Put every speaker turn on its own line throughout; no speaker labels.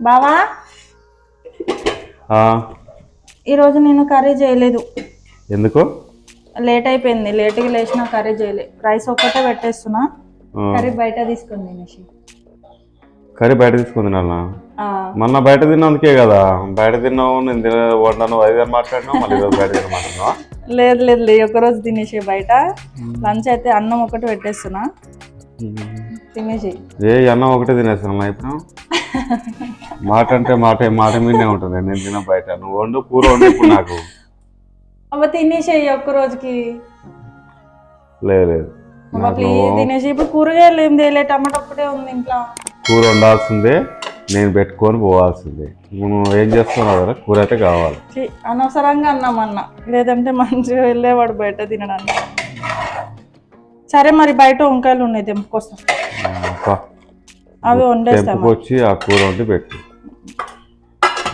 బావా?
ఆ,
ఈరోజు నేను కర్రీ చేయలేదు.
ఎందుకు?
లేట్ అయిపోయింది లేట్గా లేచిన కర్రీ చేయలేదు రైస్ ఒక్కటే పెట్టేస్తున్నా. కర్రీ బయట తీసుకొని తినేసి.
కర్రీ బయట తీసుకుంది
ఆ,
మొన్న బయట తిన్నందుకే కదా. బయట తిన్నావు నేను వండాను ఐదు మాట్లాడినావు మళ్ళీ బయట తిన మాట్లాడినావా
లేదు లేదు లేదు. ఒక్కరోజు తినేసి బయట. లంచ్ అయితే అన్నం ఒకటి పెట్టేస్తున్నా. తినేసి.
ఏ అన్నం ఒకటే తినేస్తాను ఇప్పుడు మాట అంటే మాట మాట మీదనే ఉంటుంది. నేను తిన బయట. నువ్వు వండు కూర వండు ఇప్పుడు నాకు.
అవ్వ తినేసేయి ఒక్క రోజుకి.
లేదు
తినేసి. ఇప్పుడు కూరగాయలు ఏం తేలే టమాటా ఒక్కటే ఉంది ఇంట్లో.
కూర వండాల్సిందే నేను పెట్టుకొని పోవాల్సిందే. నువ్వు ఏం చేస్తున్నావు కదా కూర అయితే కావాలి.
అనవసరంగా అన్నామన్న లేదంటే మంచిగా వెళ్ళేవాడు బయట తినడానికి. సరే మరి బయట వంకాయలు ఉన్నాయి తెంపుకొస్తాం. అవి వండేస్తాం
తెంపుకొచ్చి ఆ కూర వండి పెట్టు.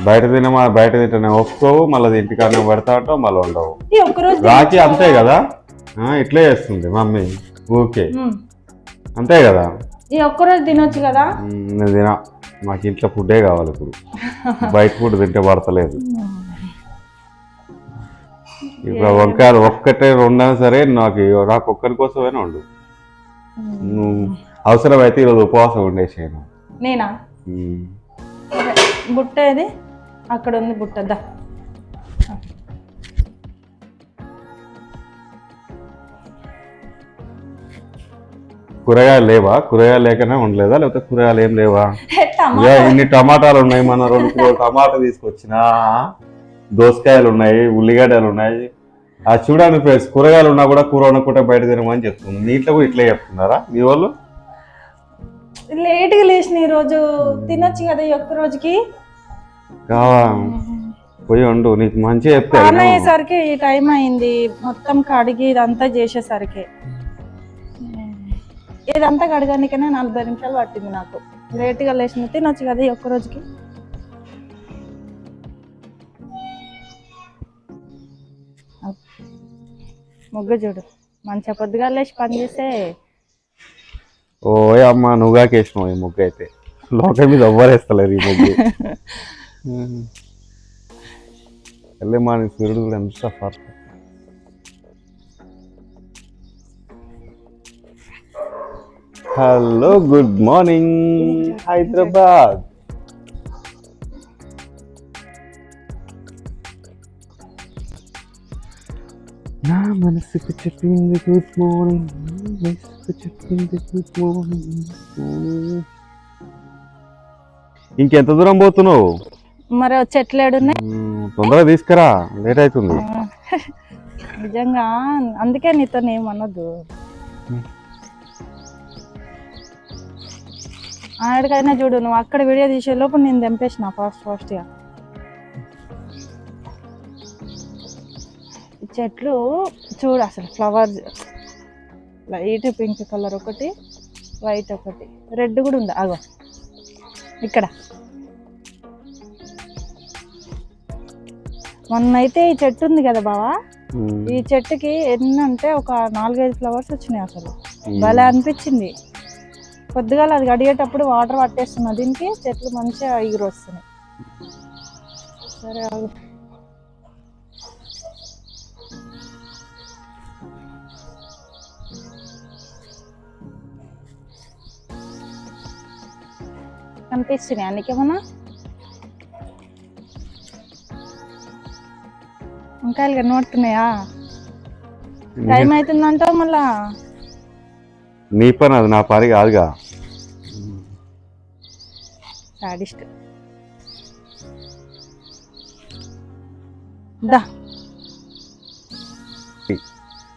బయట తినమా బయట తింటేనే ఒప్పుకోవు మళ్ళీ ఇంటికాడనే పెడతా అంటావు మళ్ళీ ఉండవు రాఖీ అంతే కదా? ఇట్లే చేస్తుంది మమ్మీ. ఓకే. అంతే కదా?
ఈ ఒక్కరోజు తినొచ్చు కదా?
నేను తిన. మాకు ఇంట్లో ఫుడ్డే కావాలి ఇప్పుడు. బయట ఫుడ్ తింటే పడతలేదు. ఇప్పుడు వంకాయలు ఒక్కటే రెండైనా సరే నాకు నాకు ఒక్కరి కోసమైనా ఉండు? నువ్వు అవసరమైతే ఈరోజు ఉపవాసం ఉండేసాను.
నేనా? సరే, బుట్ట ఏది? అక్కడ ఉంది బుట్ట దా.
కూరగాయలు లేవా? కూరగాయలు లేకనే ఉండలేదా? లేకపోతే కూరగాయలు ఏం లేవా? ఇన్ని టమాటాలు ఉన్నాయి మన రెండు టమాటా తీసుకొచ్చిన. దోసకాయలు ఉన్నాయి ఉల్లిగడ్డలు ఉన్నాయి ఆ చూడండి ఫ్రెండ్స్ కూరగాయలు ఉన్నా కూడా కూర వండుకుంటే బయట తినమని చెప్తుంది. మీ ఇంట్లో కూడా ఇట్లే చెప్తున్నారా? మీ వాళ్ళు?
లేట్గా లేచిన ఈ రోజు తినొచ్చు కదా ఈ ఒక్క రోజుకి.
కావా? పోయి వండు నీకు మంచిగా చెప్తే
ఆన్ అయ్యేసరికి ఈ టైం అయింది. మొత్తం కడిగి ఇదంతా చేసేసరికి. ఇదంతా కడగానికనే నలభై నిమిషాలు పట్టింది నాకు. లేట్గా లేచిన తినొచ్చు కదా ఈ ఒక్క రోజుకి. ముగ్గు చూడు. మంచిగా పొద్దుగా లేచి పని చేస్తే
ఓ అమ్మ నువ్వుగా కేసినావు ఈ ముగ్గు అయితే. లోకం మీద ఎవ్వరేస్తలేరు ఈ ముగ్గు. వెళ్ళే మా సూర్యుడు కూడా ఎంత for hello good morning Hyderabad. నా మనసుకు చెప్పింది గుడ్ మార్నింగ్ నా మనసుకు చెప్పింది గుడ్ మార్నింగ్ ఇంకెంత దూరం పోతున్నావు?
మరి చెట్లు
తొందరగా తీసుకురా లేట్ అవుతుంది.
నిజంగా అందుకే నీతో ఏమనొద్దు ఆడికైనా చూడు నువ్వు అక్కడ వీడియో తీసే లోపు నేను తెంపేసిన ఫాస్ట్ ఫాస్ట్గా. చెట్లు చూడు అసలు ఫ్లవర్స్ లైట్ పింక్ కలర్ ఒకటి వైట్ ఒకటి. రెడ్ కూడా ఉంది? అగో. ఇక్కడ. మొన్న అయితే ఈ చెట్టు ఉంది కదా బావా. ఈ చెట్టుకి ఎన్ని అంటే ఒక నాలుగైదు ఫ్లవర్స్ వచ్చినాయి అసలు. భలే అనిపించింది. కొద్దిగా అది గడిగేటప్పుడు వాటర్ పట్టేస్తున్నా. దీనికి చెట్లు మంచిగా ఎగురు వస్తున్నాయి. సరే కనిపిస్తున్నాయి అందుకేమన్నా? వంకాయలు కనబడుతున్నాయా టైం అవుతుందంటావు మళ్ళా?
నీ పని అది నా పని కాదుగా.
Sadist. The.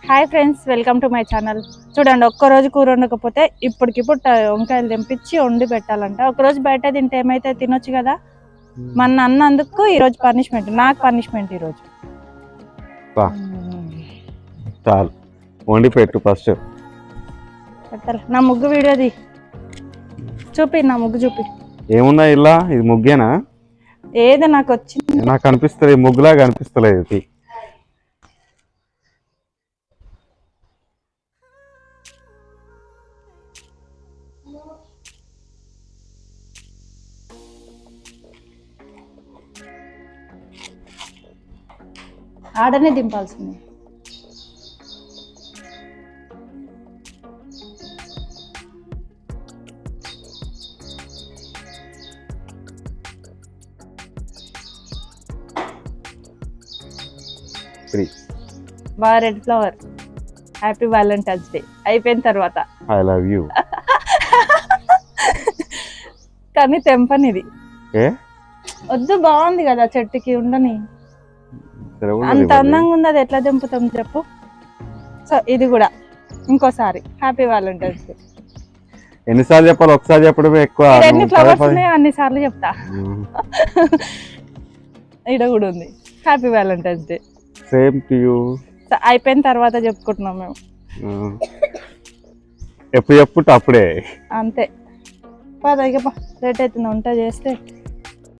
Hi friends welcome to my channel. చూడండి ఒక్కరోజు కూర వండకపోతే ఇప్పటికిప్పుడు వంకాయలు తెంపించి వండి పెట్టాలంట. ఒకరోజు బయట తింటే ఏమైతే తినొచ్చు కదా? మన అన్నందుకు ఈరోజు పనిష్మెంట్ నాకు పనిష్మెంట్ ఈరోజు.
చాలు. వండి పెట్టు ఫస్ట్.
నా ముగ్గు వీడియోది చూపి నా ముగ్గు చూపి.
ఏమున్నా ఇలా ఇది ముగ్గేనా?
ఏదో నాకు వచ్చింది?
నాకు అనిపిస్తుంది ముగ్గులాగా అనిపిస్తలేదు
ఆడనే దింపాల్సింది. బాగా red flower. Happy valentine's day. అయిపోయిన తర్వాత.
ఐ లవ్ యూ
కానీ తెంపని ఇది
ఏ?
వద్దు బాగుంది కదా చెట్టుకి ఉండని. అంత. అందంగా ఉంది అది ఎట్లా తెంపుతాం చెప్పు. సో ఇది కూడా. ఇంకోసారి. Happy valentine's day.
ఎన్నిసార్లు చెప్పాలి? ఒకసారి చెప్పడమే ఎక్కువ.
ఎన్ని ఫ్లవర్స్ ఉన్నాయో అన్ని సార్లు చెప్తా. ఈడ కూడా ఉంది. Happy valentine's day.
Same to you.
So అయిపోయిన తర్వాత చెప్పుకుంటున్నాం మేము.
ఎప్పుడు చెప్పుంటే అప్పుడే.
అంతే. పద ఇక లేట్ అవుతుంది వంట చేస్తే.